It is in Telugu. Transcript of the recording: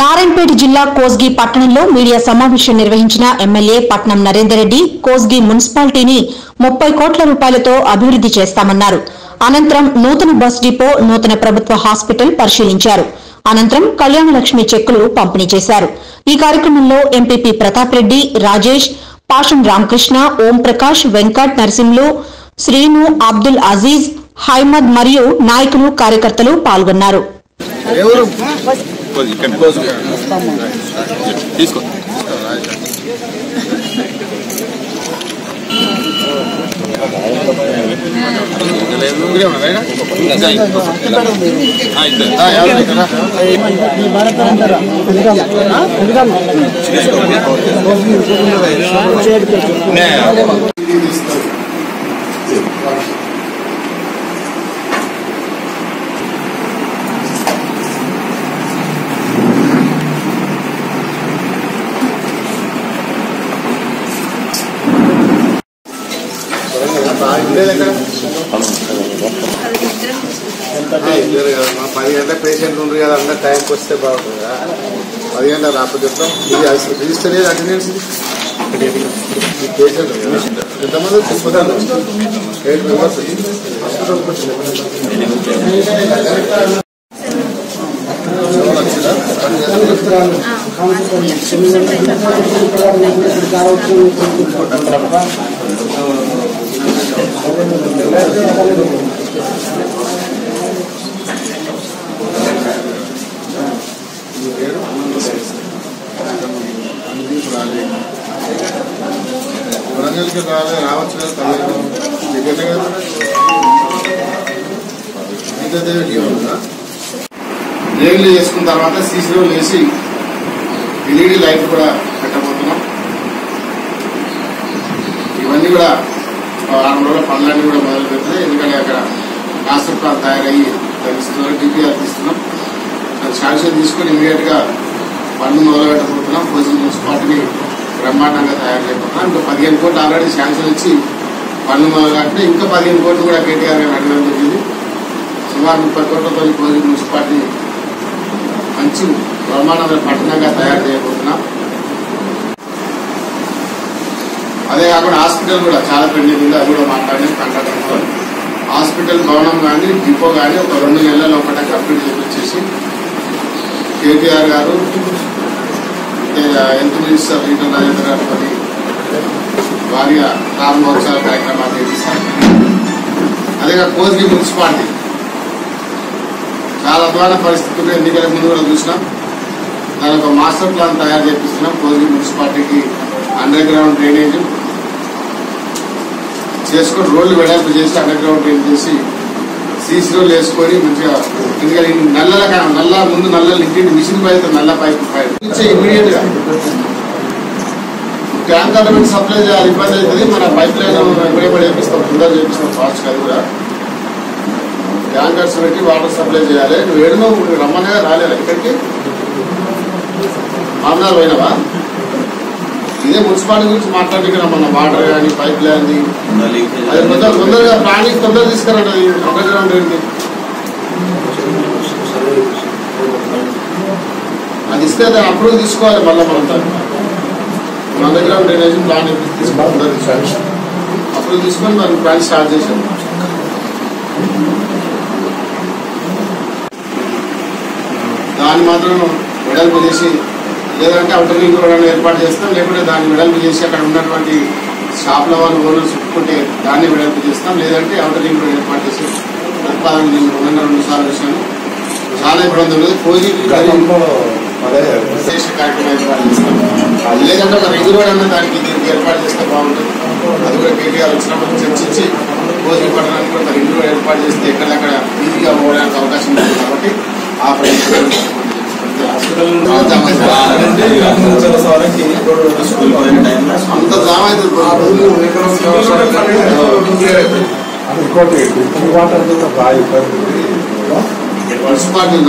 నారాయణపేట జిల్లా కోస్గి పట్టణంలో మీడియా సమావేశం నిర్వహించిన ఎమ్మెల్యే పట్నం నరేందర్ రెడ్డి కోస్గి మున్సిపాలిటీని ముప్పై కోట్ల రూపాయలతో అభివృద్ది చేస్తామన్నారు. అనంతరం నూతన బస్ డిపో నూతన ప్రభుత్వ హాస్పిటల్ పరిశీలించారు. అనంతరం కళ్యాణలక్ష్మి చెక్కులు పంపిణీ చేశారు. ఈ కార్యక్రమంలో ఎంపీపీ ప్రతాప్ రెడ్డి రాజేష్ పాషం రామకృష్ణ ఓంప్రకాష్ వెంకట్ నరసింహులు శ్రీను అబ్దుల్ అజీజ్ హైమద్ మరియు నాయకులు కార్యకర్తలు పాల్గొన్నారు. Because you come Because we are. Yeah. Disco, పది గంటల పేషెంట్ ఉంది కదా అందరు టైంకి వస్తే బాగుంటుంది కదా. పది గంటల రాకపోతే ఎట్లా? ఇది అసలు రిజిస్టర్ ఏది అటెండెన్స్ ఇది? ఈ పేషెంట్ కదా. ఎంతమంది తీసుకుంటారు ఎయిట్ మెంబర్స్ హాస్పిటల్కి వచ్చింది ఎవరు వచ్చిందా? వరంగల్కి రాలే రావచ్చు కదా తల్లి టికెట్ కదా ఇంకైతే చేసుకున్న తర్వాత సీసీ రోడ్లు వేసి ఎల్ఈడి లైట్ కూడా పెట్టబోతున్నాం. ఇవన్నీ కూడా వారం రోజుల పనులన్నీ కూడా మొదలు పెడుతుంది ఎందుకంటే అక్కడ మాస్టర్ ప్లాన్ తయారయ్యి తగ్గిస్తున్నారు డిపిఆర్ తీస్తున్నాం. అది శాంక్షన్ తీసుకొని ఇమీడియట్గా పనులు మొదలు పెట్టబోతున్నాం కోచింగ్ మున్సిపాలిటీని బ్రహ్మాండంగా తయారు చేయబోతున్నాం. ఇంకా పదిహేను కోట్లు ఆల్రెడీ శాంక్షన్ ఇచ్చి పనులు మొదలు కట్టినా ఇంకా పదిహేను కోట్లు కూడా కేటీఆర్ గారు అడగడం జరిగింది. సుమారు ముప్పై కోట్లతో కోచింగ్ మున్సిపాలిటీ మంచి బ్రహ్మాండమైన పట్టణంగా తయారు చేయబోతున్నాం. అదే కాకుండా హాస్పిటల్ కూడా చాలా పెండింగ్ ఉంది అది కూడా మాట్లాడలేదు కాంట్రాక్టర్తో హాస్పిటల్ భవనం కానీ డిపో కానీ ఒక రెండు నెలల ఒకట కంప్లీట్ చేపించేసి కేటీఆర్ గారు హెల్త్ మినిస్టర్ రీటన్ రాజేంద్ర గారు పది వారిగా మహోత్సవ కార్యక్రమాలు చేపిస్తారు. అదే కోజ్గి మున్సిపాలిటీ. చాలా అద్వాన పరిస్థితులు ఎన్నికల ముందు కూడా చూసినాం. దాని ఒక మాస్టర్ ప్లాన్ తయారు చేపిస్తున్నాం. కోజ్గి మున్సిపాలిటీకి అండర్ గ్రౌండ్ డ్రైనేజ్. చేసుకొని రోడ్లు వెడల్పు చేసి అండర్ గ్రౌండ్ డ్రైన్ చేసి సీసీ రోడ్లు వేసుకొని మంచిగా ఎందుకంటే ఈ నల్లల నల్ల ముందు నల్ల ఇంటి మిషన్ పైపు నల్ల పైపు పైపు ఇమీడియట్గా. ట్యాంక్ అటువంటి సప్లై చేయాలి ఇబ్బంది అవుతుంది. మన పైప్ లైన్ ఎప్పుడెప్పుడు చేపిస్తాం తొందర చేపిస్తాం ఫాస్ట్ అది కూడా. ట్యాంకర్స్ పెట్టి వాటర్ సప్లై చేయాలి. నువ్వు ఏడునో రమ్మనే రాలేదు? ఎక్కడికి మామూలు పోయినావా? మున్సిపాలిటీ గురించి మాట్లాడి మన వాటర్ కానీ పైప్ లైన్ అది తొందర తొందరగా ప్లానింగ్ తొందరగా తీసుకురండి అది. అండర్ గ్రౌండ్ ఏంటి? అది ఇస్తే దాన్ని అప్రూవ్ తీసుకోవాలి మళ్ళీ మనం. మన గ్రౌండ్ డ్రైనేజ్ ప్లాన్ తీసుకోవాలి అప్రూవ్ తీసుకొని మనం ప్లాన్ స్టార్ట్ చేసాం దాన్ని మాత్రం వెడల్పు చేసి లేదంటే అవుటర్ రింగ్ రోడ్ ఏర్పాటు చేస్తాం లేకుంటే దాన్ని వెడల్పు చేసి అక్కడ ఉన్నటువంటి షాప్ల వాళ్ళు ఓనర్స్ ఒప్పుకుంటే దాన్ని వెడల్పు చేస్తాం లేదంటే అవుటర్ రింగ్ రోడ్ ఏర్పాటు చేసి ప్రతిపాదన నేను మొన్న రెండు సార్లు చూశాను. చాలా ఇబ్బంది ఉంది కోజీ విశేష కార్యక్రమం ఏర్పాటు చేస్తాం. లేదంటే ఒక రింగ్ రోడ్ అన్న దానికి దీనికి ఏర్పాటు చేస్తే బాగుంటుంది. అది కూడా కేటీఆర్ వచ్చినప్పుడు చర్చించి కోజీ పట్టణానికి కూడా ఒక రింగ్ రోడ్ ఏర్పాటు చేస్తే ఎక్కడెక్కడ ఈజీగా పోవడానికి అవకాశం ఉంది కాబట్టి ఆ ప్రయత్నం ఇంకోటి డ్రింకింగ్ వాటర్ కూడా బాగా ఇబ్బంది మున్సిపాలిటీ